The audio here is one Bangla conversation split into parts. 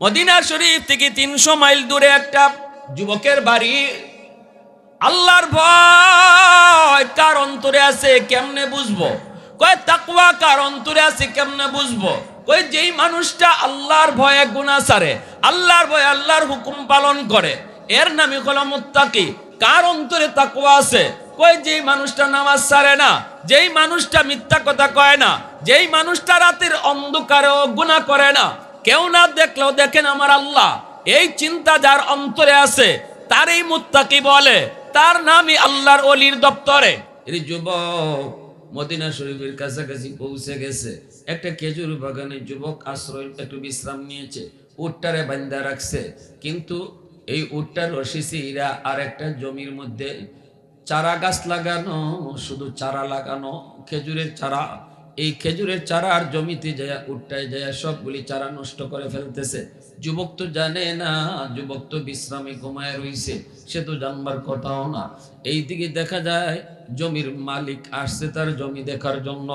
মদিনা শরীফ থেকে তিনশো মাইল দূরে একটা যুবকের বাড়ি। আল্লাহর ভয়, কার অন্তরে আছে, কেমনে বুঝব? কয় তাকুয়া কার অন্তরে আছে, কেমনে বুঝব? কই যেই মানুষটা আল্লাহর ভয়ে গুনাহ সারে, আল্লাহর ভয়ে আল্লাহর হুকুম পালন করে, এর নামই হলো মুত্তাকি। কার অন্তরে তাকুয়া আছে? কই যেই মানুষটা নামাজ সারে না, যেই মানুষটা মিথ্যা কথা কয় না, যেই মানুষটা রাতের অন্ধকারেও গুনাহ করে না কেউ না দেখলেও দেখেন আমার আল্লাহ। এই চিন্তা যার অন্তরে আছে তার এই মুত্তাকি বলে। তার নামই আল্লাহর অলির দপ্তরে। যুবক মদিনা শরীফের কাছাকাছি পৌঁছে গেছে। একটা খেজুর বাগানে যুবক আশ্রয়, একটু বিশ্রাম নিয়েছে। উটটারে বান্দা রাখছে। কিন্তু এই উটটার রশিসিরা আর একটা জমির মধ্যে চারা গাছ লাগানো, শুধু চারা লাগানো, খেজুরের চারা এই খেজুরের চারা আর জমিতে যায় উঠটায় যায় সবগুলি চারা নষ্ট করে ফেলতেছে। যুবক তো জানে না, যুবক তো বিশ্রামে ঘুমায় রইছে, সে তো জানবার কথাও না। এই দিকে দেখা যায়, জমির মালিক আসছে তার জমি দেখার জন্য,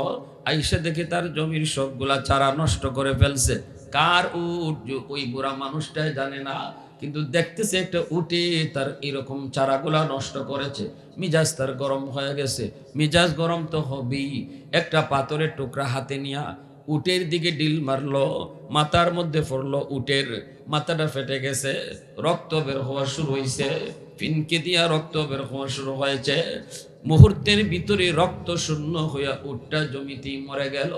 আইসে দেখে তার জমির সবগুলা চারা নষ্ট করে ফেলছে। কার উট? ওই বুড়া মানুষটাই জানে না। কিন্তু দেখতেছে একটা উটে তার এরকম চারাগুলা নষ্ট করেছে। মিজাজ তার গরম হয়ে গেছে। মিজাজ গরম তো হবেই। একটা পাথরের টুকরা হাতে নিয়া উটের দিকে ডিল মারলো। মাথার মধ্যে পড়ল উটের। মাথাটা ফেটে গেছে। রক্ত বের হওয়া শুরু হয়েছে ফিনকে দিয়া রক্ত বের হওয়া শুরু হয়েছে। মুহূর্তের ভিতরে রক্ত শূন্য হইয়া উটটা জমিতেই মরে গেল।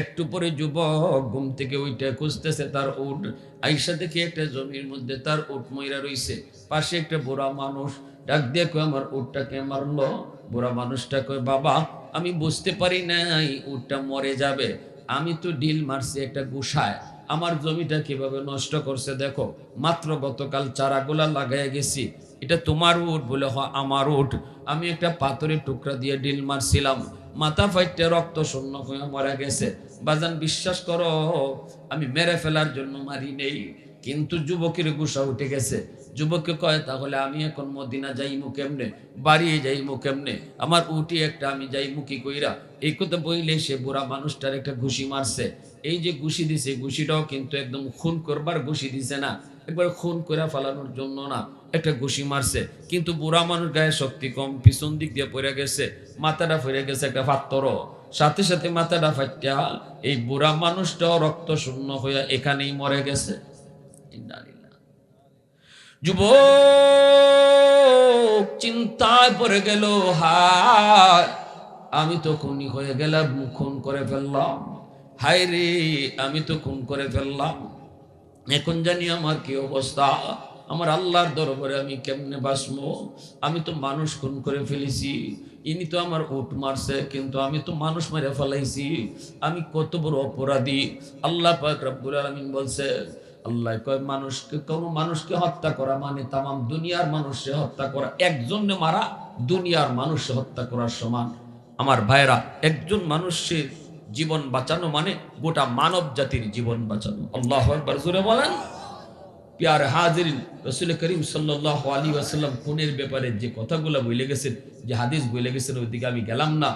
একটু পরে যুবক ঘুম থেকে ওইটা খুঁজতেছে তার উট। আইসা দেখে একটা জমির মধ্যে তার উট ময়রা রইছে। পাশে একটা বুড়া মানুষ ডাক দিয়ে কয়, আমার উটটাকে মারলো? বুড়া মানুষটা কয়, বাবা, আমি বুঝতে পারি নাই উটটা মরে যাবে। আমি তো ডিল মারছি একটা গুসায়। আমার জমিটা কীভাবে নষ্ট করছে দেখো। মাত্র গতকাল চারাগুলা লাগাইয়া গেছি। এটা তোমার উট বলে হ আমার উট আমি একটা পাথরের টুকরা দিয়ে ডিল মারছিলাম। মাথা ফাইটে রক্ত শূন্য হয়ে মারা গেছে। বাজান, বিশ্বাস করো, আমি মেরে ফেলার জন্য মারি নেই। কিন্তু যুবকের গুসা উঠে গেছে। যুবককে কয়, তাহলে আমি এখন মদিনা যাইমু কেমনে? বাড়িয়ে যাইমু কেমনে? আমার উঠি একটা, আমি যাইমু কি কইরা? এই কথা বইলে সে বুড়া মানুষটার একটা ঘুষি মারছে। এই যে ঘুষি দিছে, ঘুষিটাও কিন্তু একদম খুন করবার ঘুষি দিছে না। একবার খুন করে ফালানোর জন্য না, একটা ঘুষি মারছে। কিন্তু বুড়া মানুষ গায়ে শক্তি কম, পিছন দিক দিয়ে পড়ে গেছে, মাথাটা ফিরে গেছে একটা পাত্তরও সাথে সাথে মাথাটা ফাটিয়া এই বুড়া মানুষটাও রক্ত শূন্য হইয়া এখানেই মরে গেছে। যুব চিন্তায় পড়ে গেল, হায়, আমি তো খুনি হয়ে গেলাম, খুন করে ফেললাম। হায় রে, আমি তো খুন করে ফেললাম। এখন জানি আমার কি অবস্থা? আমার আল্লাহর দরবারে আমি কেমনে বাসমো আমি তো মানুষ খুন করে ফেলেছি। ইনি তো আমার উট মারছে, কিন্তু আমি তো মানুষ মেরে ফেলাইছি। আমি কত বড় অপরাধী। আল্লাহ পাক রব্বুল আলামিন বলছে, আল্লাহ কয়, মানুষকে, কোনো মানুষকে হত্যা করা মানে তামাম দুনিয়ার মানুষকে হত্যা করা। একজনে মারা দুনিয়ার মানুষকে হত্যা করার সমান। আমার ভাইরা একজন মানুষের জীবন বাঁচানো মানে গোটা মানব জাতির জীবন বাঁচানো। আল্লাহ জোরে বলেন? পিয়ার হাজির রসুল করিম সাল্লাহ আলী আসাল্লাম খুনের ব্যাপারে যে কথাগুলো বলে গেছেন, যে হাদিস বলে গেছেন, ওইদিকে আমি গেলাম না।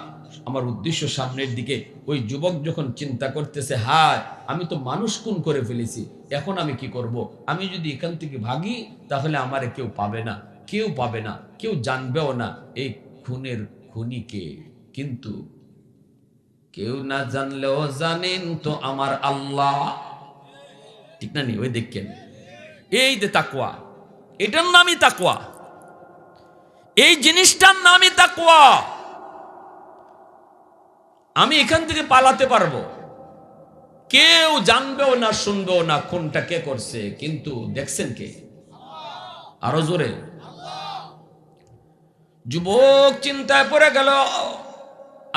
আমার উদ্দেশ্য সামনের দিকে, ওই যুবক যখন চিন্তা করতেছে, হায়, আমি তো মানুষ খুন করে ফেলেছি, এখন আমি কি করব। আমি যদি এখান থেকে ভাগি, তাহলে আমারে কেউ পাবে না, কেউ পাবে না, কেউ জানবেও না এই খুনের খুনিকে। কিন্তু কেউ না জানলেও জানেন তো আমার আল্লাহ। ঠিক না নি? ওই দেখেন। এই যে তাকুয়া এটার নামই তাকুয়া এই জিনিসটার নামই তাকুয়া আমি এখান থেকে পালাতে পারব। কেউ জানবেও না, শুনবেও না কোনটা কে করছে, কিন্তু দেখছেন কে? আরও জোরে। যুবক চিন্তায় পড়ে গেল।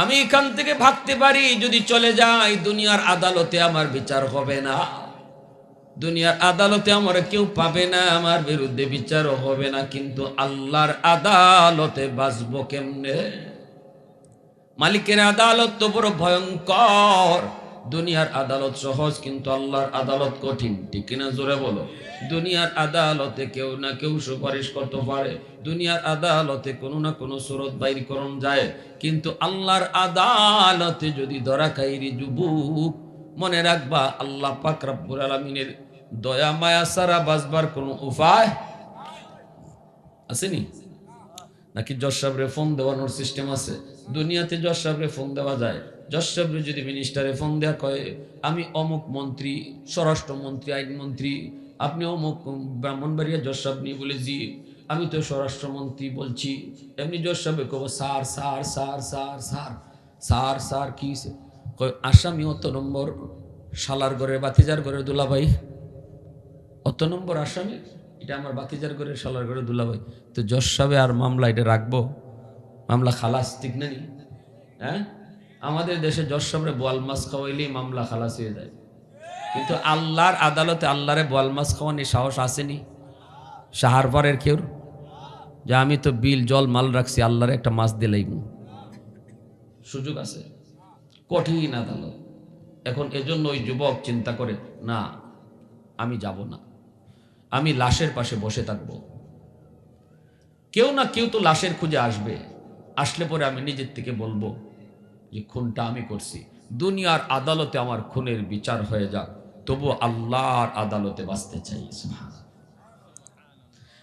আমি এখান থেকে ভাগতে পারি, যদি চলে যাই, দুনিয়ার আদালতে আমার বিচার হবে না। দুনিয়ার আদালতে আমার কেউ পাবে না, আমার বিরুদ্ধে বিচার হবে না, কিন্তু আল্লাহর আদালতে বাঁচব কেমনে? মালিকের আদালত তো বড় ভয়ঙ্কর। দুনিয়ার আদালত সহজ, কিন্তু আল্লাহর আদালত কঠিন। ঠিক কিনা জোরে বলো? দুনিয়ার আদালতে কেউ না কেউ সুপারিশ করতে পারে। দুনিয়ার আদালতে কোনো না কোনো সুরত বাইর করণ যায়। কিন্তু আল্লাহর আদালতে যদি ধরা খাইরি যুবক, মনে রাখবা আল্লাহ পাক রব্বুল আলমিনের দয়া, মায়া সারা বাঁচবার কোনো উপায় আসেনি? নাকি সাহেবরে ফোন দেওয়ানোর সিস্টেম আছে? দুনিয়াতে সাহেবরে ফোন দেওয়া যায়। সাহেবরে যদি মিনিস্টারে ফোন দেওয়া কয়, আমি অমুক মন্ত্রী, স্বরাষ্ট্রমন্ত্রী, আইনমন্ত্রী, আপনি অমুক ব্রাহ্মণবাড়িয়া সাহেব নিয়ে বলে জি আমি তো স্বরাষ্ট্রমন্ত্রী বলছি। এমনি সাহেব কব, sir sir sir sir sir sir sir, কি? কয়, আসামি অত নম্বর শালার ঘরের বাতিজার ঘরের দুলাভাই। অত নম্বর আসামি? এটা আমার বাতিজার করে সালার করে দুলাভাই। তো যশ আর মামলা এটা রাখব? মামলা খালাস ঠিক নি? হ্যাঁ? আমাদের দেশে যশ সাহেবরে বোয়াল মাছ খাওয়াইলেই মামলা খালাস হয়ে যায়। কিন্তু আল্লাহর আদালতে আল্লাহরে বোয়াল মাছ খাওয়ানি সাহস আসেনি। সাহার পরের কেউ যে আমি তো বিল, জল, মাল রাখছি, আল্লাহরে একটা মাছ দিলাইম সুযোগ আছে। কঠিন আদালত। এখন এজন্য ওই যুবক চিন্তা করে, না, আমি যাব না। আমি লাশের পাশে বসে থাকব। কেউ না কেউ তো লাশের খুঁজে আসবে। আসলে পরে আমি নিজের থেকে বলব। যে খুনটা আমি করছি। দুনিয়ার আদালতে আমার খুনের বিচার হয়ে যাক তবু আল্লাহর আদালতে বাঁচতে চাই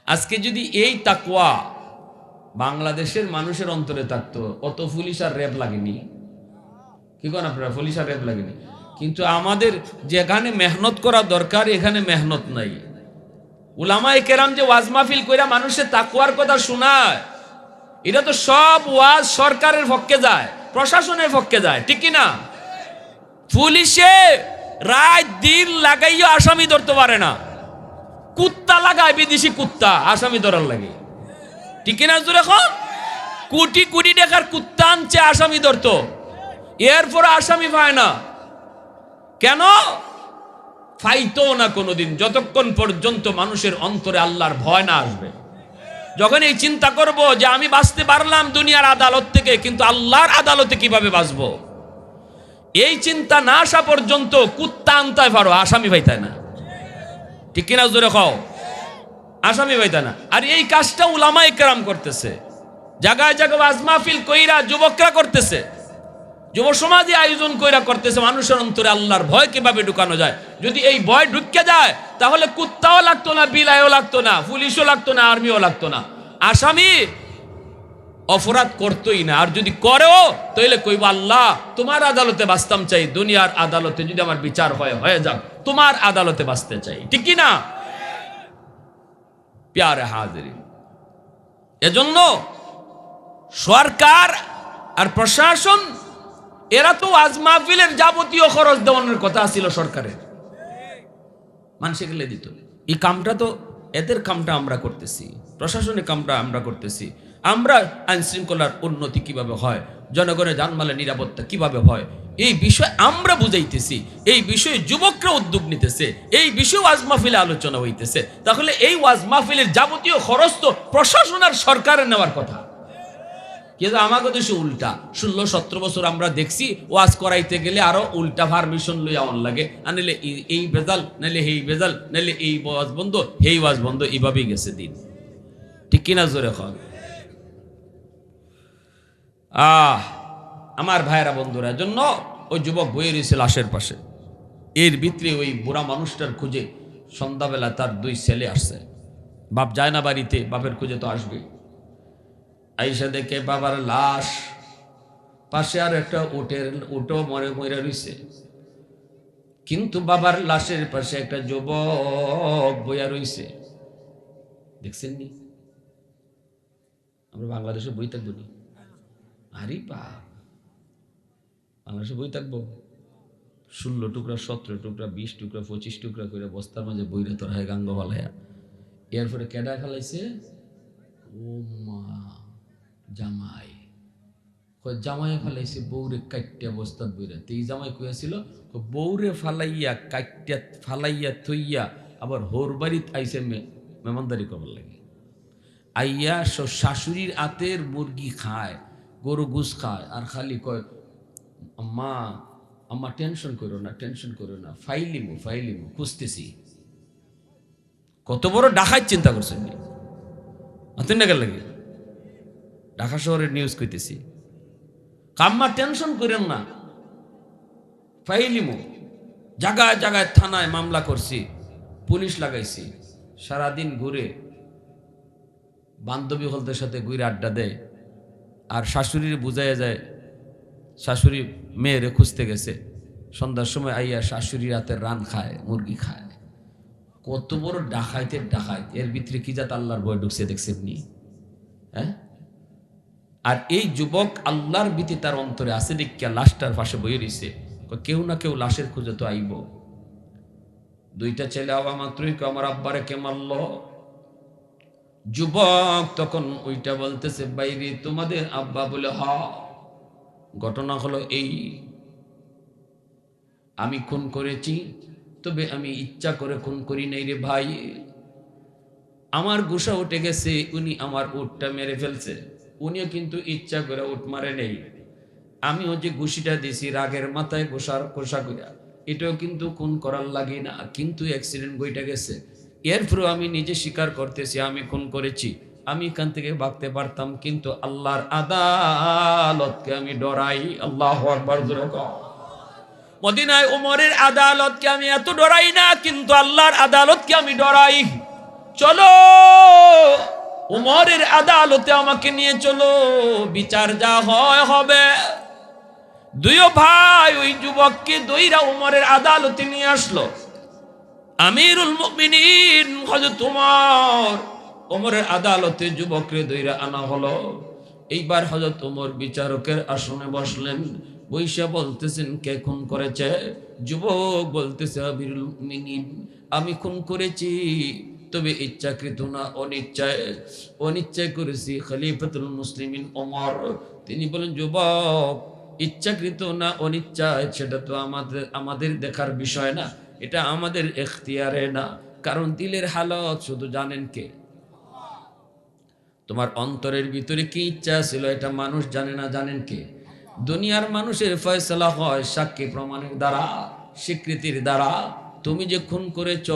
আজকে যদি এই তাকুয়া বাংলাদেশের মানুষের অন্তরে থাকতো, অত পুলিশ আর র্যাব লাগেনি। কি করেন আপনারা, পুলিশ আর র্যাব লাগেনি। কিন্তু আমাদের যেখানে মেহনত করা দরকার, এখানে মেহনত নাই। উলামায়ে কেরাম যে ওয়াজ মাহফিল কইরা মানুষের তাকুয়ার কথা শোনায়, এটা তো সব ওয়াজ সরকারের পক্ষে যায়। প্রশাসনের পক্ষে যায়, ঠিক না? পুলিশে রাত দিন লাগাইয়া আসামি ধরতে পারে না। কুত্তা লাগায় বিদেশি কুত্তা, আসামি ধরার লাগে। ঠিক কিনা জোর এখন? কোটি কোটি টাকার কুত্তা আনছে, আসামি ধরতো। এরপরে আসামি পায় না। কেন? ফাইতো না কোনোদিন। যতক্ষণ পর্যন্ত মানুষের অন্তরে আল্লাহর ভয় না আসবে। যখন এই চিন্তা করব যে আমি বাঁচতে পারলাম দুনিয়ার আদালত থেকে, কিন্তু আল্লাহর আদালতে কীভাবে বাঁচব? এই চিন্তা না আসা পর্যন্ত কুত্তা আনতায় পারো আসামি পাইতায় না। ঠিক কিনা জোরে খাও আসামি পাইতায় না। আর এই কাজটা উলামা একরাম করতেছে। জায়গায় জায়গায় আজমাফিল কইরা যুবকরা করতেছে। যুব সমাজে আয়োজন কইরা করতেছে, মানুষের অন্তরে আল্লাহর ভয় কীভাবে ঢুকানো যায়? যদি এই ভয় ঢুকে যায়, তাহলে কুত্তাও লাগতো না বিলায়ও লাগতো না, পুলিশও লাগতো না, আর্মিও লাগতো না। আসামি অপরাধ করতোই না, আর যদি করেও তাহলে কইব, আল্লাহ, তোমার আদালতে বাঁচতাম চাই, দুনিয়ার আদালতে যদি আমার বিচার হয়, হয়ে যাক, তোমার আদালতে বাঁচতে চাই। ঠিক কি না? প্যারে হাজিরি এজন্য সরকার আর প্রশাসন এরা তো আজ মাহফিলের যাবতীয় খরচ দেওয়ানোর কথা ছিল সরকারের। মানুষে গেলে দিত। এই কামটা তো এদের কামটা আমরা করতেছি প্রশাসনের কামটা আমরা করতেছি। আমরা আইন শৃঙ্খলার উন্নতি কীভাবে হয়, জনগণের জানমালের নিরাপত্তা কীভাবে হয়, এই বিষয় আমরা বুঝাইতেছি। এই বিষয়ে যুবকরা উদ্যোগ নিতেছে, এই বিষয়ে ওয়াজ মাহফিলে আলোচনা হইতেছে। তাহলে এই ওয়াজ মাহফিলের যাবতীয় খরচ তো প্রশাসন আর সরকারের নেওয়ার কথা। কিন্তু আমাকে দেশে উল্টা। ষোলো, সতেরো বছর আমরা দেখছি, ওয়াজ করাইতে গেলে আরও উল্টা পারমিশন লই আমন লাগে। নাহলে এই- বেজাল নাহলে এই বেজাল নাহলে এই ওয়াজ বন্ধ, হেই ওয়াজ বন্ধ, এইভাবেই গেছে দিন। ঠিক কিনা জোরে এখন আহ, আমার ভাইয়েরা বন্ধুরা জন্য ওই যুবক বইয়ে রয়েছে লাশের পাশে। এর ভিতরে ওই বুড়া মানুষটার খুঁজে সন্ধ্যাবেলা তার দুই ছেলে আসছে। বাপ যায় না বাড়িতে, বাপের খুঁজে তো আসবে আইসা দেখে বাবার লাশ। পাশে আর একটা উটের উটো মরে মরে রইছে। কিন্তু বাবার লাশের পাশে একটা যুবক বইয়া রইছে। দেখছেন নি? আমরা বাংলাদেশে বই থাকব নি? আরে বাপ। বাংলাদেশে বই থাকব? ষোলো টুকরা, সতেরো টুকরা, বিশ টুকরা, পঁচিশ টুকরা করে বস্তার মাঝে বইরে তোর হয় গাঙ্গ ভালাইয়া এরপরে কেডা খেলাইছে ও মা জামাই। জামাই ফালাইছে বৌরে কাইটিয়া বস্তাত বইরা। তো এই জামাই কইয়াছিল বৌরে ফালাইয়া, কাইটিয়া ফালাইয়া থইয়া আবার হোর বাড়িত আইসে মে- মেহমানদারি করবার লাগে। আইয়া শাশুড়ির আতের মুরগি খায়, গরু গুস খায়, আর খালি কয়, আম্মা আম্মা টেনশন করো না, টেনশন করো না ফাইলিমু ফাইলিমু খুঁজতেছি। কত বড় ডাকাত চিন্তা করছেন মাতেন না লাগে। ঢাকা শহরের নিউজ কইতেছি। কাম্মা টেনশন করেন না। ফাইলিমু। জায়গায় জায়গায় থানায় মামলা করছি, পুলিশ লাগাইছি। সারাদিন ঘুরে বান্ধবী হলদের সাথে ঘুরে আড্ডা দেয়। আর শাশুড়ির বুঝাইয়া যায়, শাশুড়ি মেয়েরে খুঁজতে গেছে। সন্ধ্যার সময় আইয়া শাশুড়ি রাতের রান খায়, মুরগি খায়। কত বড় ডাকাইতে ডাকাইত। এর ভিতরে কি জাত আল্লাহর বয় ঢুকছে দেখছেন নি? হ্যাঁ? আর এই যুবক আল্লাহর ভীতি তার অন্তরে আছে দেখিয়া লাশটার পাশে বয়ে রইছে। কেউ না কেউ লাশের খুঁজে তো আইব। দুইটা ছেলে আওয়া মাত্রই কয়, আমার আব্বারে কে মারল? যুবক তখন ওইটা বলতেছে বাইরে তোমাদের আব্বা বলে হ ঘটনা হলো এই। আমি খুন করেছি তবে আমি ইচ্ছা করে খুন করি নাই রে ভাই। আমার গুসা উঠে গেছে উনি আমার উটটা মেরে ফেলছে। উনিও কিন্তু ইচ্ছা করে উঠ মারে নেই। আমিও যে ঘুষিটা দিছি, রাগের মাথায় ঘোষার ঘোষা কইরা, এটাও কিন্তু খুন করার লাগে না, কিন্তু অ্যাক্সিডেন্ট বইটা গেছে। এরপরেও আমি নিজে স্বীকার করতেছি, আমি খুন করেছি। আমি এখান থেকে ভাগতে পারতাম, কিন্তু আল্লাহর আদালতকে আমি ডরাই। আল্লাহ মদিনায় উমরের আদালতকে আমি এত ডরাই না, কিন্তু আল্লাহর আদালতকে আমি ডরাই। চলো! উমরের আদালতে আমাকে নিয়ে চলো, বিচার যা হয় হবে। দুইও ভাই ওই যুবককে দইরা উমরের আদালতে নিয়ে আসলো। আমিরুল মুমিনিন, হযরত উমর। ওমরের আদালতে যুবকরে দইরা আনা হলো। এইবার হযরত ওমর বিচারকের আসনে বসলেন। বৈশা বলতেছেন, কে খুন করেছে? যুবক বলতেছে, আমিরুল মুমিনিন, আমি খুন করেছি। তবে ইচ্ছাকৃত না অনিচ্ছায় অনিচ্ছায় করেছি খলিফাতুল মুসলিমিন ওমর। তিনি বলেন, যুবক ইচ্ছাকৃত না অনিচ্ছায়, সেটা তো আমাদের আমাদের দেখার বিষয় না। এটা আমাদের এখতিয়ারে না। কারণ দিলের হালত শুধু জানেন কে? তোমার অন্তরের ভিতরে কি ইচ্ছা ছিল এটা মানুষ জানে না, জানেন কে? দুনিয়ার মানুষের ফয়সলা হয় সাক্ষী প্রমাণের দ্বারা, স্বীকৃতির দ্বারা। তুমি যে খুন করেছ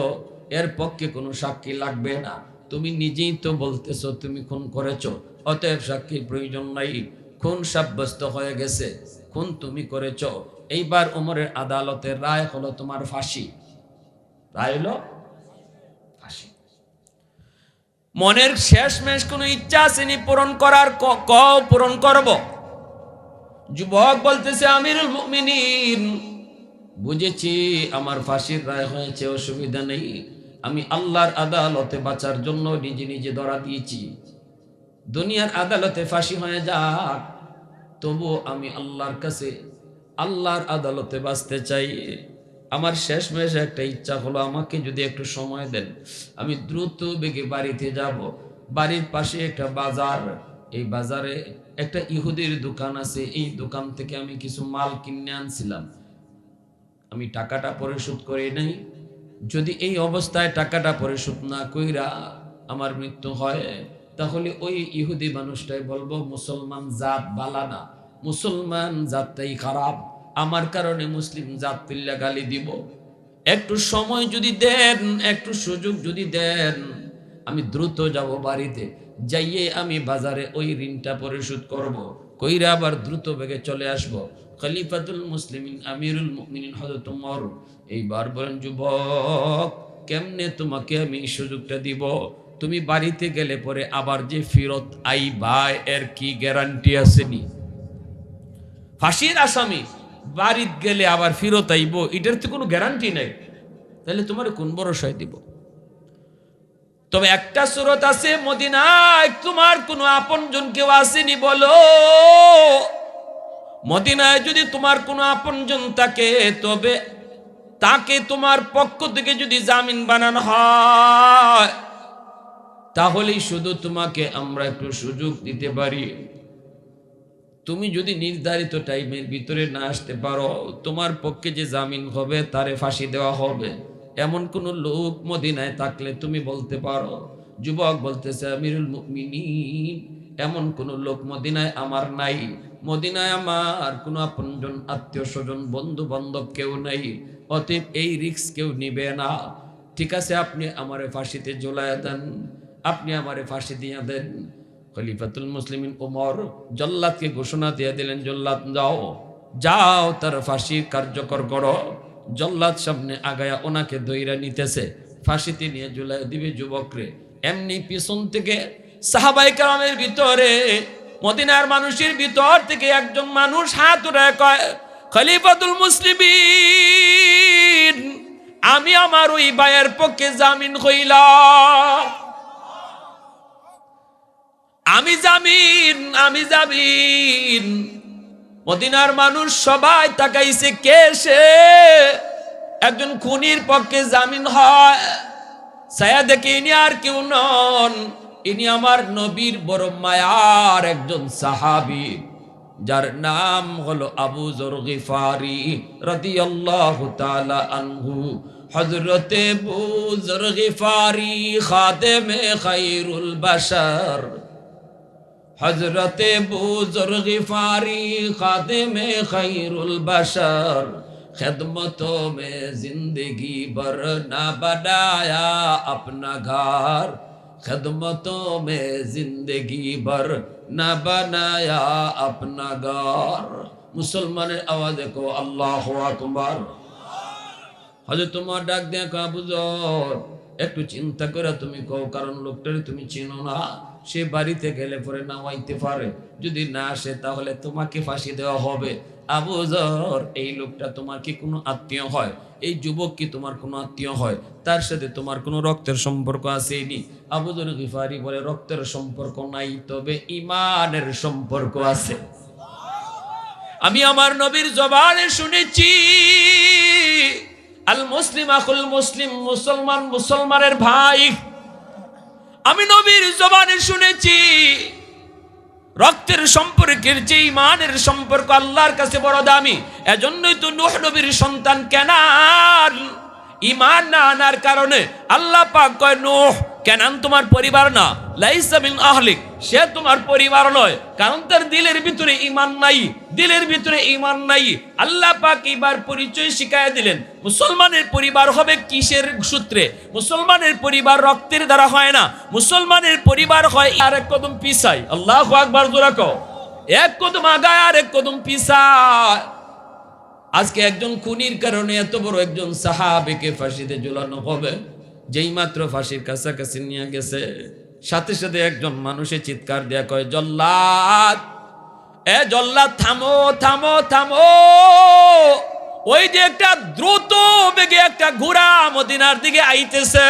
এর পক্ষে কোনো সাক্ষী লাগবে না। তুমি নিজেই তো বলতেছো, তুমি খুন করেছ। অতএব সাক্ষীর প্রয়োজন নাই। খুন সাব্যস্ত হয়ে গেছে। খুন তুমি করেছ। এইবার উমরের আদালতের রায় হলো তোমার ফাঁসি। রায় হলো ফাঁসি। মনের শেষ মেশ কোনো ইচ্ছা আসেনি পূরণ করার ক পূরণ করব। যুবক বলতেছে, আমিরুল মুমিনিন, বুঝেছি আমার ফাঁসির রায় হয়েছে, অসুবিধা নেই। আমি আল্লাহর আদালতে বাঁচার জন্য নিজে নিজে ধরা দিয়েছি। দুনিয়ার আদালতে ফাঁসি হয়ে যাক তবু আমি আল্লাহর কাছে, আল্লাহর আদালতে বাঁচতে চাই। আমার শেষ মেশ একটা ইচ্ছা হলো, আমাকে যদি একটু সময় দেন, আমি দ্রুত বেগে বাড়িতে যাব। বাড়ির পাশে একটা বাজার, এই বাজারে একটা ইহুদির দোকান আছে। এই দোকান থেকে আমি কিছু মাল কিনে আনছিলাম। আমি টাকাটা পরিশোধ করে নাই। যদি এই অবস্থায় টাকাটা পরিশোধ না কইরা আমার মৃত্যু হয়, তাহলে ওই ইহুদি মানুষটাই বলব, মুসলমান জাত বালা না। মুসলমান জাতটাই খারাপ। আমার কারণে মুসলিম জাত পিল্লা গালি দিব। একটু সময় যদি দেন, একটু সুযোগ যদি দেন, আমি দ্রুত যাব বাড়িতে। যাইয়ে আমি বাজারে ওই ঋণটা পরিশোধ করব। কইরা আবার দ্রুত বেগে চলে আসব। খলিফাতুল মুসলিমিন, আমিরুল মুমিনিন হযরত উমর এইবার বলেন, যুবক, কেমনে তোমাকে আমি সুযোগটা দিব? তুমি বাড়িতে গেলে পরে আবার যে ফিরত আই আইবা, এর কি গ্যারান্টি আসেনি ফাঁসির আসামি, বাড়িত গেলে আবার ফিরত আইব, এটার তো কোনো গ্যারান্টি নাই। তাহলে তোমার কোন ভরসায় দিব? তবে একটা সুরত আছে মদিনায়, তোমার কোনো আপনজন কেউ আসেনি বলো? মদিনায় যদি তোমার কোনো আপনজন থাকে, তবে তাকে তোমার পক্ষ থেকে যদি জামিন বানানো হয়, তাহলেই শুধু তোমাকে আমরা একটু সুযোগ দিতে পারি। তুমি যদি নির্ধারিত টাইমের ভিতরে না আসতে পারো, তোমার পক্ষে যে জামিন হবে তারে ফাঁসি দেওয়া হবে। এমন কোন লোক মদিনায় থাকলে তুমি বলতে পারো, যুবক বলতেছে, আমিরুল মুমিনিন, এমন কোন লোক মদিনায় আমার নাই। মদিনায় আমার কোনো আপনজন, আত্মীয় স্বজন বন্ধু বান্ধব কেউ নাই। অতএব এই রিক্স কেউ নিবে না। ঠিক আছে, আপনি আমারে ফাঁসিতে ঝোলায় দেন, আপনি আমারে ফাঁসি দিয়ে দেন। খলিফাতুল মুসলিমিন ওমর জল্লাদকে ঘোষণা দিয়ে দিলেন, জল্লাদ যাও যাও, তার ফাঁসি কার্যকর করো। জল্লাদ সামনে আগায়া ওনাকে দইরা নিতেছে, ফাঁসিতে নিয়ে ঝুলাই দিবে যুবকরে। এমনি পিছন থেকে সাহাবাই কালামের ভিতরে, মদিনার মানুষের ভিতর থেকে একজন মানুষ হাত উঠে কয়, খলিফাতুল মুসলিমিন! আমি আমার ওই ভাইয়ের পক্ষে জামিন হইলাম। আমি জামিন আমি জামিন। মদিনার মানুষ সবাই তাকাইছে, কে সে? একজন খুনির পক্ষে জামিন হয়। ছায়া দেখে ইনি আর কেউ নন। ইনি আমার নবীর বড় মায়ার একজন সাহাবি। যার নাম হলো আবু জর গিফারি রদি আল্লাহ আনহু। হজরতে বুজর খাতে মে খাইরুল বাসার হজরতে বুজর গিফারি খাদেমে খাইরুল বাসার خدمتوں میں زندگی بھر نہ بنایا اپنا گھر خدمتوں میں زندگی بھر نہ بنایا اپنا گھر۔ مسلمان آواز کو اللہ اکبر۔ حضرت تمہار ڈاک دیا کہاں بزور একটু চিন্তা করে তুমি কও, কারণ লোকটারে তুমি চিনো না। সে বাড়িতে গেলে পরে নামাইতে পারে। যদি না আসে, তাহলে তোমাকে ফাঁসি দেওয়া হবে। আবু জর, এই লোকটা তোমার কি কোনো আত্মীয় হয়? এই যুবক কি তোমার কোনো আত্মীয় হয়? তার সাথে তোমার কোনো রক্তের সম্পর্ক আসেনি আবু জর গিফারি বলে, রক্তের সম্পর্ক নাই, তবে ইমানের সম্পর্ক আছে। আমি আমার নবীর জবানে শুনেছি আল মুসলিম আকুল মুসলিম, মুসলমান মুসলমানের ভাই। আমি নবীর জবানে শুনেছি, রক্তের সম্পর্কের যে ইমানের সম্পর্ক আল্লাহর কাছে বড় দামি, এজন্যই তো নুহ নবীর সন্তান কেনার ইমান না আনার কারণে আল্লাহ পাক কয়, নূহ কেনান তোমার পরিবার না? লাইসা মিন আহলিক। সে তোমার পরিবার নয়। কারণ তার দিলের ভিতরে ইমান নাই। দিলের ভিতরে ইমান নাই। আল্লাহ পাক এবার পরিচয় শিখায় দিলেন। মুসলমানের পরিবার হবে কিসের সূত্রে? মুসলমানের পরিবার রক্তের দ্বারা হয় না। মুসলমানের পরিবার হয় আর এক কদম পিসাই আল্লাহ আকবার, জোরা কও। এক কদম আগায় আর এক কদম পিসায় আজকে একজন খুনির কারণে এত বড় একজন সাহাবেকে ফাঁসিতে ঝুলানো হবে। যেই মাত্র ফাঁসির কাছাকাছি নিয়ে গেছে, সাথে সাথে একজন মানুষের চিৎকার দেয়া কয়, জল্লাদ, এ জল্লাদ, থামো থামো থামো। ওই যে একটা দ্রুত বেগে একটা ঘোড়া মদিনার দিকে আইতেছে।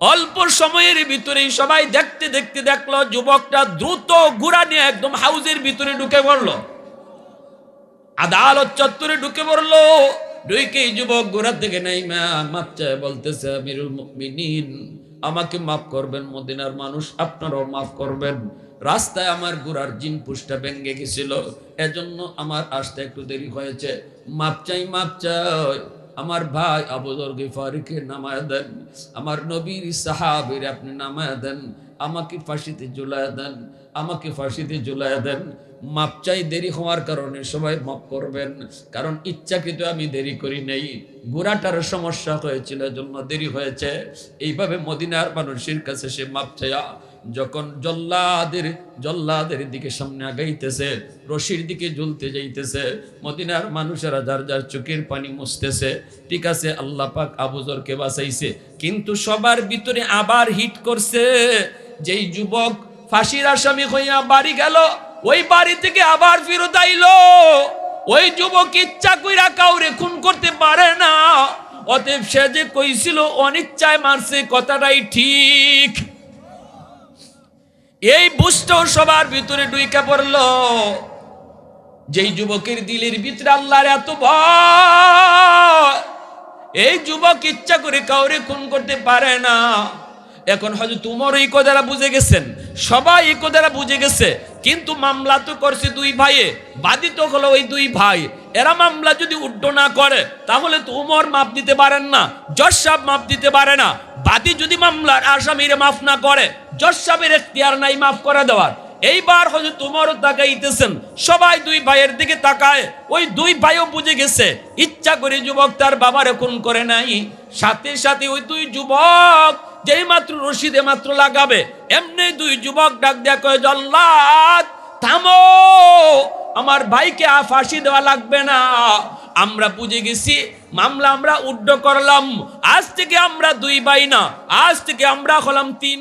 অল্প সময়ের ভিতরেই সবাই দেখতে দেখতে দেখল, যুবকটা দ্রুত ঘোড়া নিয়ে একদম হাউজের ভিতরে ঢুকে পড়ল। আদালত চত্বরে ঢুকে পড়ল। ঢুকে যুবক গোড়া থেকে নেই মা মাপ বলতেছে, আমিরুল মুমিনিন, আমাকে মাফ করবেন মদিনার মানুষ, আপনারাও মাফ করবেন। রাস্তায় আমার গোড়ার জিন পুষ্টা ভেঙে গেছিল, এজন্য আমার আসতে একটু দেরি হয়েছে। মাপ চাই মাপ চাই, আমার ভাই আবুদর গিফারিকে নামায় দেন, আমার নবীর সাহাবির আপনি নামায় দেন আমাকে ফাঁসিতে ঝুলায় দেন, আমাকে ফাঁসিতে ঝুলায় দেন। মাপ চাই দেরি হওয়ার কারণে সবাই মাপ করবেন, কারণ ইচ্ছাকৃত আমি দেরি করি নেই। গোড়াটার সমস্যা হয়েছিল, জন্য দেরি হয়েছে। এইভাবে মদিনার মানুষের কাছে সে মাপ চাইয়া যখন জল্লাদের জল্লাদের দিকে সামনে আগাইতেছে, রশির দিকে ঝুলতে যাইতেছে, মদিনার মানুষেরা যার যার চোখের পানি মুছতেছে, ঠিক আছে, আল্লাহ পাক আবুজরকে বাঁচাইছে, কিন্তু সবার ভিতরে আবার হিট করছে। যেই যুবক ফাঁসির আসামি হইয়া বাড়ি গেল, ওই বাড়ি থেকে আবার ফেরত আইলো। ওই যুবক ইচ্ছা কইরা কাউরে খুন করতে পারে না, অতএব সে যে কইছিল অনিচ্ছায় মারছে, কথাটাই ঠিক। এই বুঝতেও সবার ভিতরে ডুইকা পড়ল। যেই যুবকের দিলের ভিতরে আল্লাহর এত ভয়, এই যুবক ইচ্ছা করে কাউরে খুন করতে পারে না। এখন হয়তো তোমার এই কথাটা বুঝে গেছেন। সবাই এই কথাটা বুঝে গেছে। কিন্তু মামলা তো করছে দুই ভাইয়ে। বাদিত হলো ওই দুই ভাই। এরা মামলা যদি উড্ড না করে, তাহলে তো উমর মাপ দিতে পারেন না, জজ সাহেব মাপ দিতে পারে না। বাদী যদি মামলার আসামিরে মাফ না করে, জজ সাহেবের এখতিয়ার নাই মাফ করে দেওয়ার। এইবার হয়তো তোমারও তাকাইতেছেন। সবাই দুই ভাইয়ের দিকে তাকায়। ওই দুই ভাইও বুঝে গেছে। ইচ্ছা করে যুবক তার বাবার খুন করে নাই। সাথে সাথে ওই দুই যুবক যেই মাত্র রশিদে মাত্র লাগাবে, এমনি দুই যুবক ডাক দেয়া কয়ে, জল্লাদ, থামো! আমার ভাইকে ফাঁসি দেওয়া লাগবে না। আমরা বুঝে গেছি, মামলা আমরা উড্ড করলাম। আজ থেকে আমরা দুই ভাই না, আজ থেকে আমরা হলাম তিন